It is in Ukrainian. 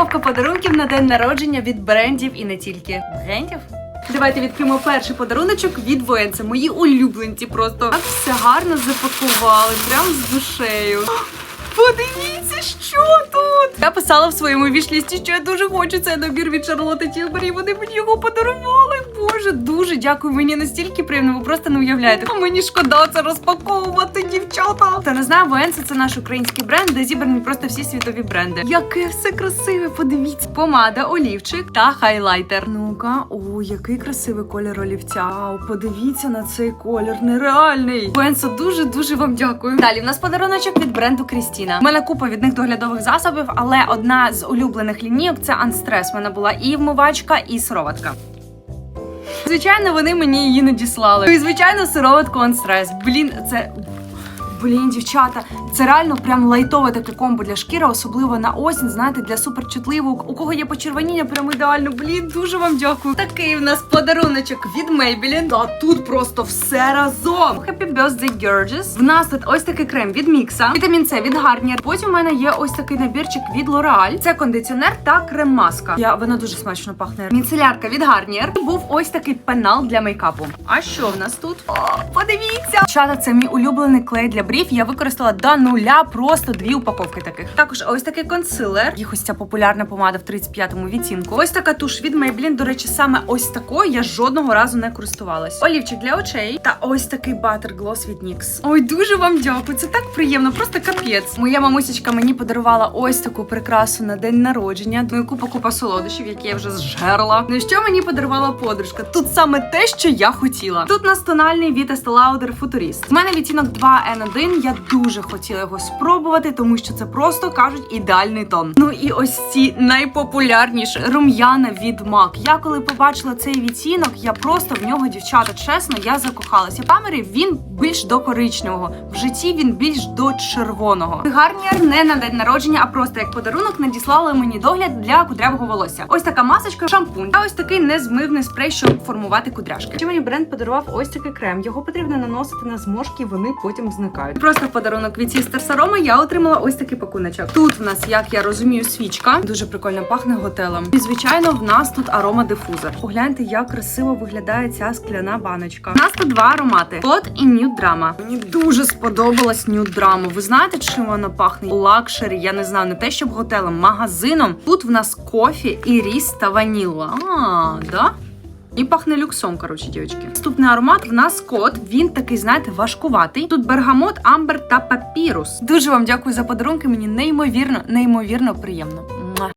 Розпаковка подарунків на день народження від брендів і не тільки. Брендів? Давайте відкриємо перший подаруночок від Воєнця. Мої улюбленці просто так все гарно запакували, прям з душею. Подивіться, що тут! Я писала в своєму вішлісті, що я дуже хочу цей набір від Шарлотти Тілбері. і Вони мені його подарували. Боже, дуже дякую. Мені настільки приємно, ви просто не уявляєте. А мені шкода це розпаковувати, дівчата. Та не знаю, Военце це наш український бренд, де зібрані просто всі світові бренди. Яке все красиве, подивіться. Помада, олівчик та хайлайтер. Ну-ка, о, який красивий колір олівця. Вау, подивіться на цей колір, нереальний. Военце, дуже дуже вам дякую. Далі в нас подаруночок від бренду Крістіна. У мене купа від них доглядових засобів, але одна з улюблених лінійок це Анстрес. У мене була і вмивачка, і сироватка. Звичайно, вони мені її надіслали. І звичайно, сироватку Анстрес. Блін, це. Блін, дівчата, це реально прям лайтове таке комбо для шкіри, особливо на осінь, знаєте, для суперчутливого. У кого є почервоніння, прям ідеально. Блін, дуже вам дякую. Такий в нас подаруночок від Maybelline. Та тут просто все разом. Happy Birthday Gorgeous. В нас тут ось такий крем від Мікса, вітамін С від Garnier. Потім у мене є ось такий набірчик від L'Oreal. Це кондиціонер та крем-маска. Я вона дуже смачно пахне. Міцелярка від. І Був ось такий пенал для мейкапу. А що в нас тут? О, подивіться! Дівчата, це мій улюблений клей для брів. Я використала до нуля просто дві упаковки таких. Також ось такий консилер. Їх ось ця популярна помада в 35-му відтінку. Ось така туш від Maybelline. До речі, саме ось такою я жодного разу не користувалась. Олівчик для очей та ось такий батер глос від NYX. Ой, дуже вам дякую. Це так приємно, просто капець. Моя мамусечка мені подарувала ось таку прикрасу на день народження. Ну і купа купа солодощів, які я вже зжерла. Ну і що мені подарувала подружка? Тут саме те, що я хотіла. Тут у нас тональний від Estee Lauder Futurist. У мене відтінок 2N1. Я дуже хотіла його спробувати, тому що це просто кажуть ідеальний тон. Ну і ось ці найпопулярніші рум'яна від MAC. Я коли побачила цей відтінок, я просто в нього, дівчата, чесно, я закохалася. В камері він більш до коричневого, в житті він більш до червоного. Гарніер не на день народження, а просто як подарунок надіслали мені догляд для кудрявого волосся. Ось така масочка, шампунь, та ось такий незмивний спрей, щоб формувати кудряшки. Ще мені бренд подарував ось такий крем. Його потрібно наносити на зморшки, вони потім зникають. Просто в подарунок від Sisters Aroma я отримала ось такий пакуночок. Тут в нас, як я розумію, свічка. Дуже прикольно пахне готелем. І звичайно, в нас тут арома дифузор. Погляньте, як красиво виглядає ця скляна баночка. У нас тут два аромати: Hot і Nude Drama. Мені дуже сподобалась Nude Drama. Ви знаєте, чим вона пахне? Лакшері, я не знаю, не те, щоб готелем, магазином. Тут в нас кофі, і ріс та ваніла. А, да? І пахне люксом, коротше, дівчатки. Наступний аромат в нас кот. Він такий, знаєте, важкуватий. Тут бергамот, амбер та папірус. Дуже вам дякую за подарунки. Мені неймовірно, неймовірно приємно.